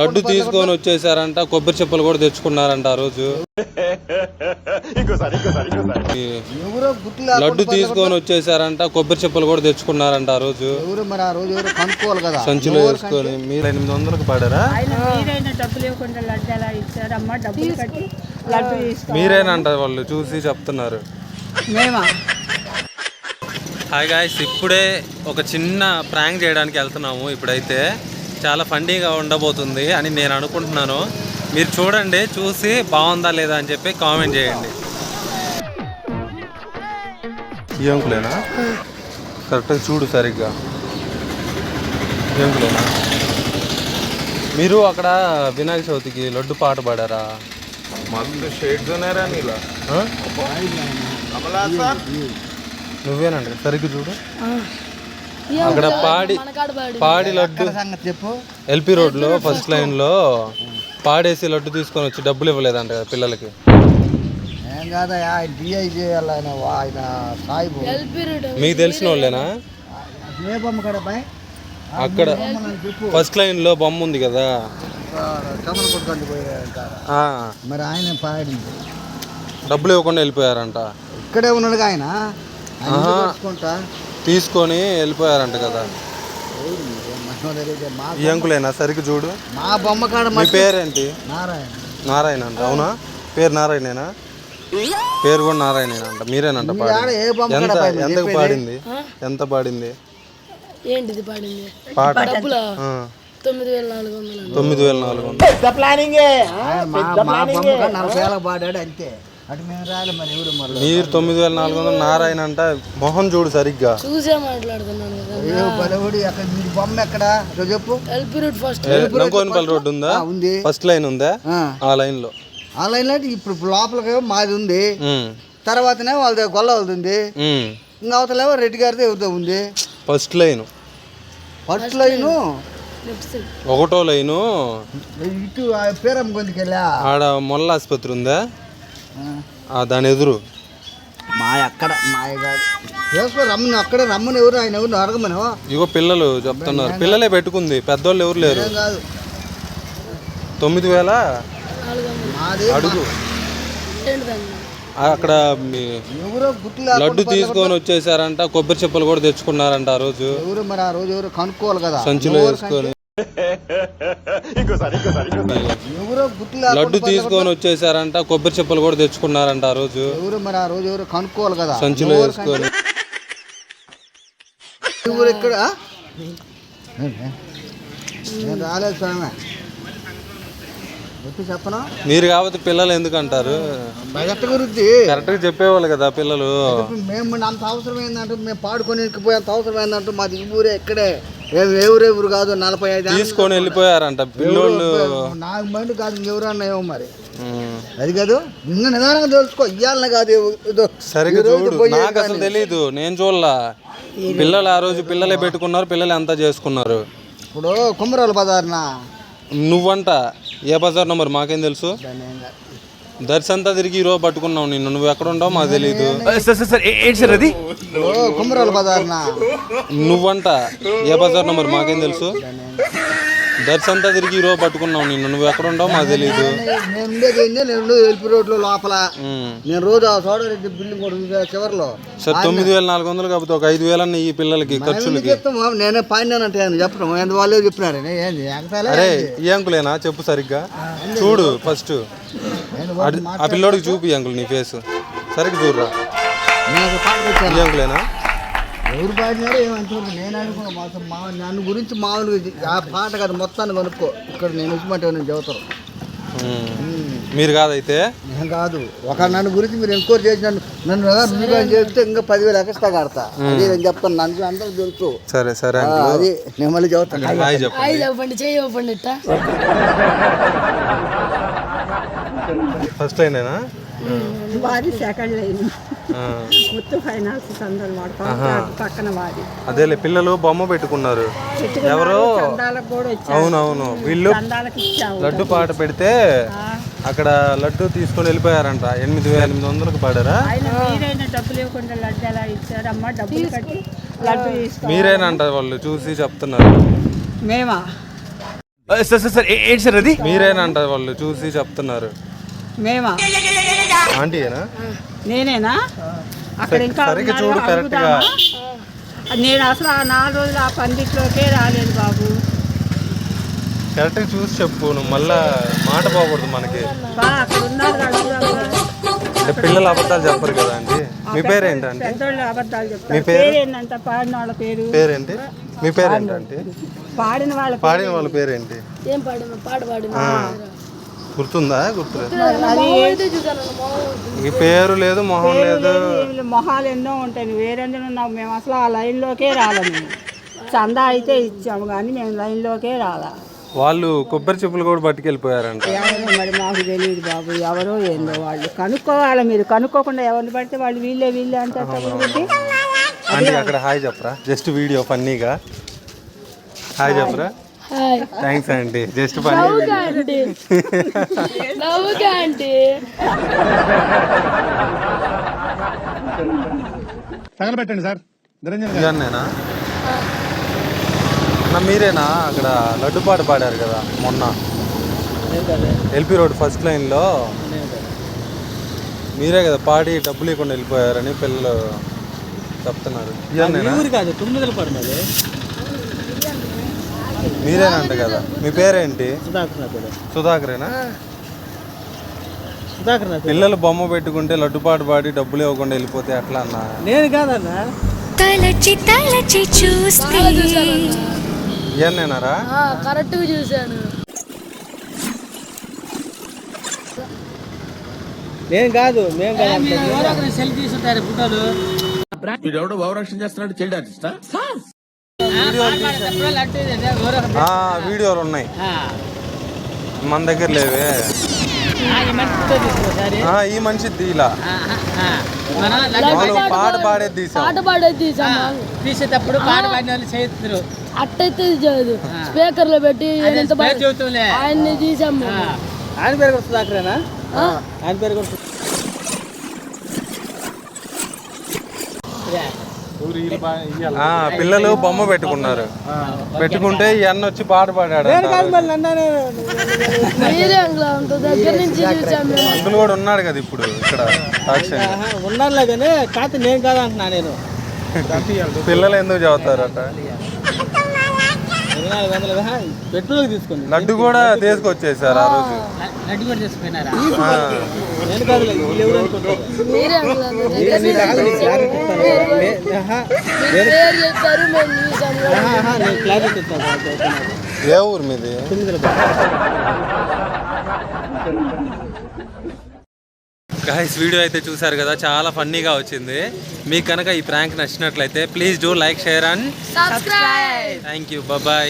లడ్డు తీసుకొని వచ్చేసారంట కొబ్బరి చెప్పులు కూడా తెచ్చుకున్నారంట ఆ రోజు. లడ్డు తీసుకొని వచ్చేసారంట కొబ్బరి చెప్పులు కూడా తెచ్చుకున్నారంట ఆ రోజు. ఎవరు మరి ఆ రోజు ఎవరు కనుక్కోవాలి కదా? సంచిలో వేసుకొని మీరు ఎనిమిది వందలకు పడారా? మీరేనంట వాళ్ళు చూసి చెప్తున్నారు. మేమా? హాయ్ గాయస్ ఇప్పుడే ఒక చిన్న ప్రాంక్ చేయడానికి వెళ్తున్నాము ఇప్పుడైతే. చాలా ఫండీగా ఉండబోతుంది అని నేను అనుకుంటున్నాను. మీరు చూడండి చూసి బాగుందా లేదా అని చెప్పి కామెంట్ చేయండి. ఈ అంకులేనా? కరెక్ట్గా చూడు సరిగ్గా. ఈ అంకులేనా? మీరు అక్కడ వినాయక చవితికి లడ్డు పాట పాడారా? మస్తు షేడ్స్ ఉన్నారా నీలా? ఆ? నువ్వేనండి సరిగ్గా చూడు. అక్కడ పాడి పాడి. లడ్డు. సంగతి చెప్పు. ఎల్పి రోడ్లో ఫస్ట్ లైన్లో పాడేసి లడ్డు తీసుకొని వచ్చి డబ్బులు ఇవ్వలేదంట కదా పిల్లలకి. ఏం కాదయ్యా డిఐ చేయాలి ఆయన సాయిబు. మీకు తెలిసిన వాళ్ళేనా? ఏ బొమ్మ బాయ్ అక్కడ ఫస్ట్ లైన్లో బొమ్మ ఉంది కదా. మరి ఆయన పాడింది. డబ్బులు ఇవ్వకుండా వెళ్ళిపోయారంట. ఇక్కడే ఉన్నాడుగా ఆయన. తీసుకొని వెళ్ళిపోయారంట కదా. ఈ అంకులేనా సరిగ్గా చూడు. మా బొమ్మ కాడ మీ పేరేంటి? నారాయణ. నారాయణ అంట అవునా? పేరు నారాయణేనా? పేరు కూడా నారాయణేనా అంట మీరేనంట ఎంత? ఎంతకు? పాడింది? ఎంత పాడింది? ఏంటిది పాడింది? పాట. తొమ్మిది వేల నాలుగు వందలు. తొమ్మిది వేల నాలుగు వందలు. నలభై ఏళ్ళకి పాడాడు అంతే. అటు మేము రాలే మరి ఎవరు మరి మీరు తొమ్మిది వేల నాలుగు వందలు నారాయణ అంట మొహం చూడు సరిగ్గా. చూసే మాట్లాడుతున్నాను కదా. ఏ బలవుడి అక్కడ మీ బొమ్మ ఎక్కడ? చెప్పు. LP first. ఉందా? ఉంది. ఫస్ట్ లైన్ ఉందా? ఆ. లైన్లో ఆ లైన్లో ఇప్పుడు లోపలికి మాది ఉంది. తర్వాతనే వాళ్ళది గొల్ల వాళ్ళది ఉంది. ఇంకా అవతలేమో రెడ్డి గారిది ఎవరిదో ఉంది. First line. First line? ఒకటో లైను. ఇటు ఆ పేరమ్మ గొంతుకెళ్ళా ఆడ మొల్ల ఆసుపత్రి ఉందా? దాని ఎదురు. మా అక్కడ మాయ కాదు చేసుకో రమ్మని అక్కడ రమ్మని ఎవరు? ఆయన ఎవరు? అడగమని ఇగో పిల్లలు చెప్తున్నారు. పిల్లలే పెట్టుకుంది. పెద్దోళ్ళు ఎవరు లేరు. కాదు. తొమ్మిది వేల? అడుగు. అక్కడ మీ ఎవరో గుర్తు లడ్డు తీసుకొని వచ్చేసారంట. కొబ్బరి చెప్పులు కూడా తెచ్చుకున్నారంట ఆ రోజు. ఎవరు మరి ఆ రోజు ఎవరు కనుక్కోవాలి కదా? సంచిలో వేసుకొని. లడ్డు తీసుకొని వచ్చేసారంట కొబ్బరి చెప్పులు కూడా తెచ్చుకున్నారంట ఆ రోజు. ఎవరు మరి ఆ రోజు ఎవరు కనుక్కోవాలి కదా? సంచిలో వేసుకొని. ఎవరు ఎక్కడ నేను రాలేదు స్వామి. వచ్చి చెప్పనా? మీరు కాబట్టి పిల్లలు ఎందుకు అంటారు బయట గురించి. కరెక్ట్గా చెప్పేవాళ్ళు కదా పిల్లలు. మేము అంత అవసరం ఏందంటే మేము పాడుకొని పోయేంత అవసరం ఏందంటే మాది ఈ ఊరే ఇక్కడే. ఊరు కాదు నలభై ఐదు తీసుకొని వెళ్ళిపోయారంట. పిల్లోళ్ళు నాకు మైండ్ కాదు ఇంకెవరన్నా ఏమో మరి. అది కాదు ఇంకా నిదానంగా తెలుసుకో ఇయ్యాలనే కాదు సరిగ్గా చూడు నాకు అసలు తెలీదు నేను చూడలా. పిల్లలు ఆ రోజు పిల్లలే పెట్టుకున్నారు పిల్లలు ఎంత చేసుకున్నారు. ఇప్పుడు కుమ్మరాల బజార్న? నువ్వంట ఏ బజార్ నంబర్? మాకేం తెలుసు? కాదు. దర్శంతా తిరిగి ఈ రోజు పట్టుకున్నావు నిన్ను. నువ్వు ఎక్కడ ఉండవు మాకు తెలియదు కుమ్మరాల బజార్న? నువ్వంట. ఏ బజార్ నంబర్? మాకేం తెలుసు? కాదు. దర్శంతా తిరిగి ఈ రోజు పట్టుకున్నావు నిన్ను. నువ్వు ఎక్కడ ఉండవు మాకు తెలియదు నేను ఉండేది ఏంది నేను ఉండేది ఎల్పి రోడ్లో లోపల. నేను రోజు ఆ సోడరెడ్డి బిల్డింగ్ కూడా ఉంది కదా చివరిలో. సరే తొమ్మిది వేల నాలుగు వందలు కాకపోతే ఒక ఐదు వేలన్న ఈ పిల్లలకి ఖర్చులకి. చెప్తాము నేనే పాడినానంటే ఆయన చెప్పడం. ఎంత వాళ్ళే చెప్పినారు. నేను ఏంది? ఎగతాలే అరే ఈ అంకులేనా? చెప్పు సరిగ్గా. చూడు ఫస్ట్. ఆ పిల్లోడికి చూపి అంకుల్ నీ ఫేస్ సరిగ్గా చూడరా. ఈ అంకులేనా? ఎవరు పాడినారో ఏమంటారు నేను అనుకున్నా. మొత్తం మా నన్ను గురించి మామూలుగా ఆ పాట కాదు మొత్తాన్ని కొనుక్కో. ఇక్కడ నేను ఇచ్చిమంటే నేను చెబుతాను. మీరు కాదైతే? నేను కాదు. ఒక నన్ను గురించి మీరు ఎంక్వైరీ చేసి నన్ను నన్ను మీరు చెప్తే ఇంకా పదివేలు ఎక్స్ట్రా కడతా. అది నేను చెప్తాను. నన్ను అందరూ తెలుసు. సరే సరే అది నేను మళ్ళీ చెబుతాను. హాయ్ చెప్పు ఫస్ట్ లైనేనా వారి సెకండ్ లైన్ ఆ. ముత్తు ఫైనాన్స్ పక్కన వారి అదేలే పిల్లలు బొమ్మ పెట్టుకున్నారు. ఎవరో? చందాలకు కూడా వచ్చారు. అవునవును. వీళ్ళు లడ్డు పాట పెడితే అక్కడ లడ్డు తీసుకొని వెళ్ళిపోయారంట. ఎనిమిది వేల ఎనిమిది వందలకు పడారా? ఆయన మీరైనా డబ్బులు ఇవ్వకుండా లడ్డు ఎలా ఇచ్చారమ్మా డబ్బులు కట్టి లడ్డు తీసుకో. మీరేనంట వాళ్ళు చూసి చెప్తున్నారు. మేమా? సార్ సార్ ఏంటి సార్ అది? మీరేనంట వాళ్ళు చూసి చెప్తున్నారు. మేమా? ఆంటీయేనా నేనేనా? అక్కడ ఇంకా సరిగ్గా చూడు అడుగుదామా? నేను అసలు ఆ నాలుగు రోజులు ఆ పందిట్లోకే రాలేదు బాబు. కరెక్ట్గా చూసి చెప్పు నువ్వు మళ్ళా మాట పోకూడదు మనకి. బా అక్కడ ఉన్నారు? అంటే పిల్లలు అబద్ధాలు చెప్పరు కదా అండి మీ పెద్దోళ్ళు అబద్ధాలు మీ చెప్తారు పేరు? పేరేంటంట? పాడిన వాళ్ళ పేరు? పేరేంటి? మీ పేరేంటంటే? పాడిన వాళ్ళ పేరు పాడిన వాళ్ళ పేరేంటి? ఏం పాడము పాట పాడింది గుర్తుందా? గుర్తులేదు. మామూలు ఈ పేరు లేదు మొహం లేదు. వీళ్ళ మొహాలు ఎన్నో ఉంటాయి. వేరేందులో ఉన్నావు మేము అసలు ఆ లైన్లోకే రాలే మేము. చందా అయితే ఇచ్చాము కానీ మేము లైన్లోకే రాలా. వాళ్ళు కొబ్బరి చెప్పులు కూడా పట్టుకెళ్ళిపోయారంట. మరి మాకు తెలియదు బాబు ఎవరో ఏందో వాళ్ళు. కనుక్కోవాలి మీరు. కనుక్కోకుండా ఎవరిని పడితే వాళ్ళు వీళ్ళే వీళ్ళే. అంటే అక్కడ హాయ్ చెప్పరా? జస్ట్ వీడియో ఫన్నీగా. హాయ్ చెప్పరా? థ్యాంక్స్ ఆంటీ జస్ట్ నవ్వుగా ఆంటీ ఇవన్నేనా? అన్న మీరేనా? అక్కడ లడ్డుపాట పాడారు కదా మొన్న. ఎల్పి రోడ్ ఫస్ట్ లైన్లో. మీరే కదా పాడి డబ్బులు ఇవ్వకుండా వెళ్ళిపోయారని పిల్లలు చెప్తున్నారు. కాదు మీరేనంట కదా? మీ పేరేంటి? సుధాకరేనా? పిల్లలు బొమ్మ పెట్టుకుంటే లడ్డుపాటు పాడి డబ్బులు ఇవ్వకుండా వెళ్ళిపోతే ఎట్లా అన్న? నేను కాదన్నా. తలచి తలచి చూస్తే. ఇవన్నేనారా కరెక్ట్గా చూశాను. నేను కాదు మేము కాదు సెల్ ఫోటోలు. ఆ, వీడియోలు ఉన్నాయి. మన దగ్గర లేవే. ఆ, ఈ మనిషి ఇలా పాట పాడేది తీసాం. పాట పాడేది తీసేటప్పుడు పాట పాడిన వాళ్ళు చేస్తారు అట్టయితే చేయదు స్పీకర్లో పెట్టి ఆయన్ని తీసాము ఆయన పేరు కూడా సుధాకరేనా? ఆయన పేరు కూడా పిల్లలు బొమ్మ పెట్టుకున్నారు. పెట్టుకుంటే ఈ అన్న వచ్చి పాట పాడాడు. అంకుల్ కూడా ఉన్నాడు కదా ఇప్పుడు ఇక్కడ ఉన్నానులే కానీ కాదు నేను కాదు అంటున్నా నేను. పిల్లలు ఎందుకు చదువుతారట ఇరవై నాలుగు వందలు పెట్రోల్ తీసుకుంది లడ్డు కూడా తీసుకొచ్చేసారు ఆ రోజు. లడ్డు కూడా ఏ ఊరు మీది? గాయస్ వీడియో అయితే చూసారు కదా చాలా ఫన్నీగా వచ్చింది. మీకు కనుక ఈ ప్రాంక్ నచ్చినట్లయితే please do like share and subscribe thank you bye